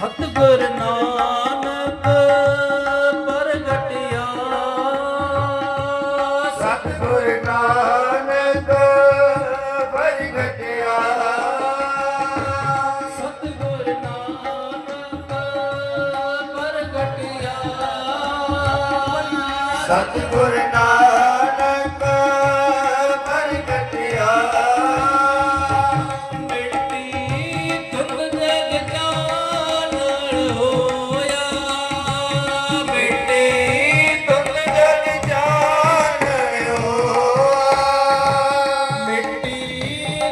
ਸਤਗੁਰ ਨਾਮ ਪ੍ਰਗਟਿਆ। ਸਤਗੁਰ ਨਾਨਕ ਪ੍ਰਗਟਿਆ। ਸਤਗੁਰ ਨਾਨਕ ਪ੍ਰਗਟਿਆ। ਸਤਗੁਰ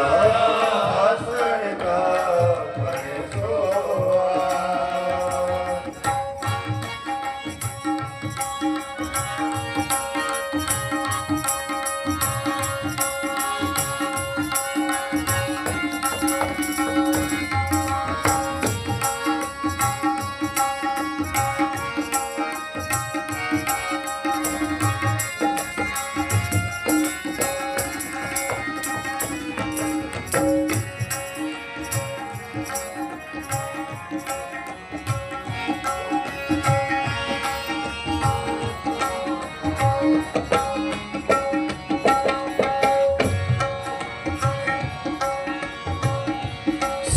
Hallelujah.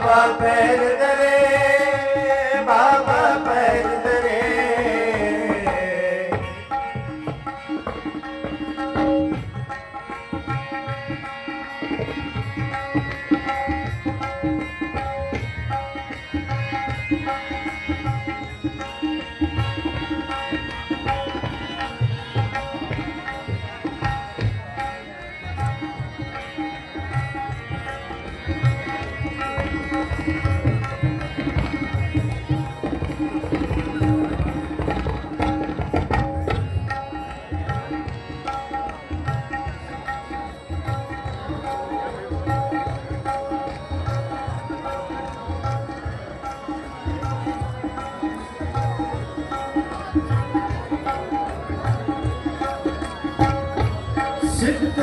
papel perder. ਸਿੱਧ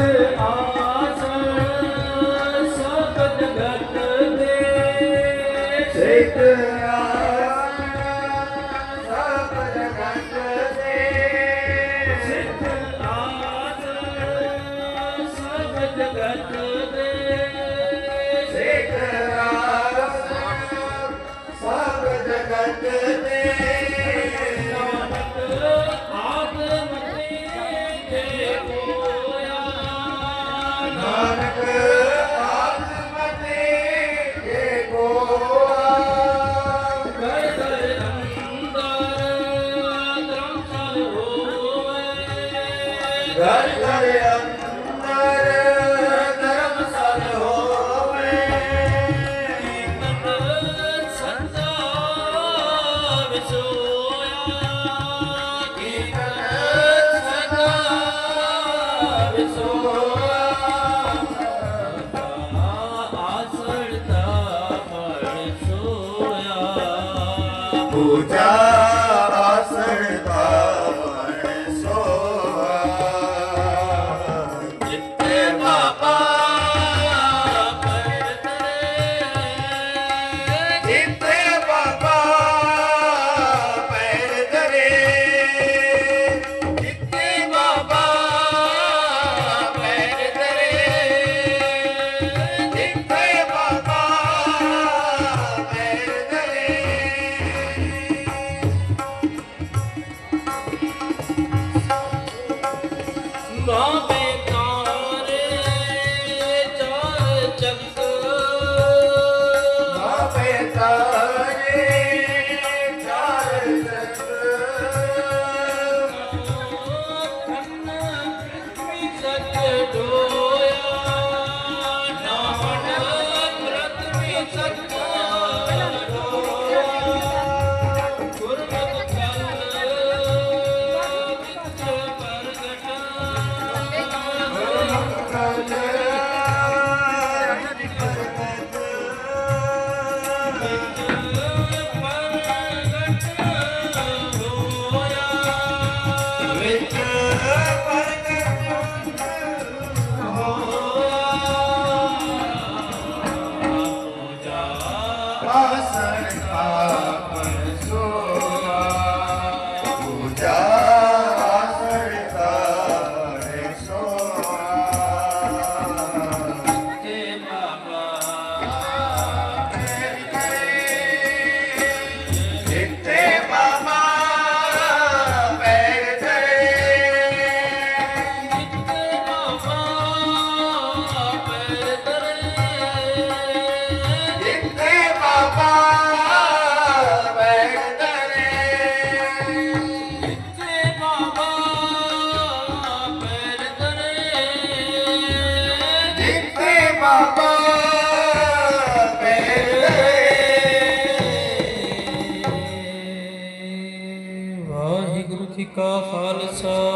पूजा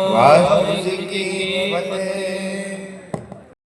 ਵਾਹਿਗੁਰੂ ਜੀ ਕੀ ਫਤਿਹ।